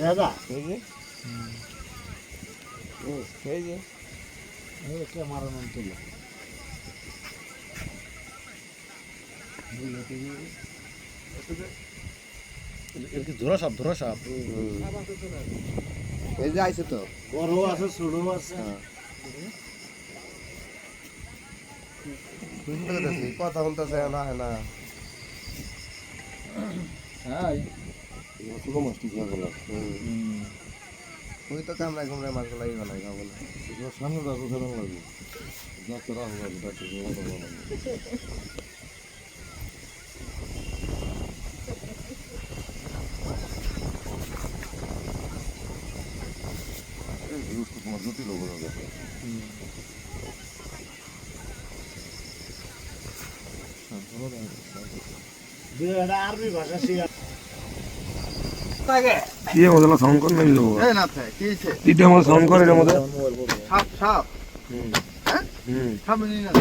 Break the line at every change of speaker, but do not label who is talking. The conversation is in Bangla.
দাদা?
এই যে। এই যে।
কে মারানো
কি ধরা সাপ ধরা সাপ
এই যে আইছে তো।
বড় আছে ছোট আছে।
কথা বলতেছে না না।
হ্যাঁ
ছোট মাছ ঠিক আছে
ওই তো কামড়ায় কামড়ায় মাছগুলো এই বানাই খাব না
সামনে রাখো সামনে লাগবে যাতে রাখো রাখো যাতে তোমার জটিল হবে। আরবি ভাষা শিখা
কি আমাদের সাউন্ড করে নামি দেবো
এই না থাকে কি হইছে
এটা আমাদের সাউন্ড করে এর মধ্যে
সাপ সাপ হ্যাঁ সাপ নিয়ে না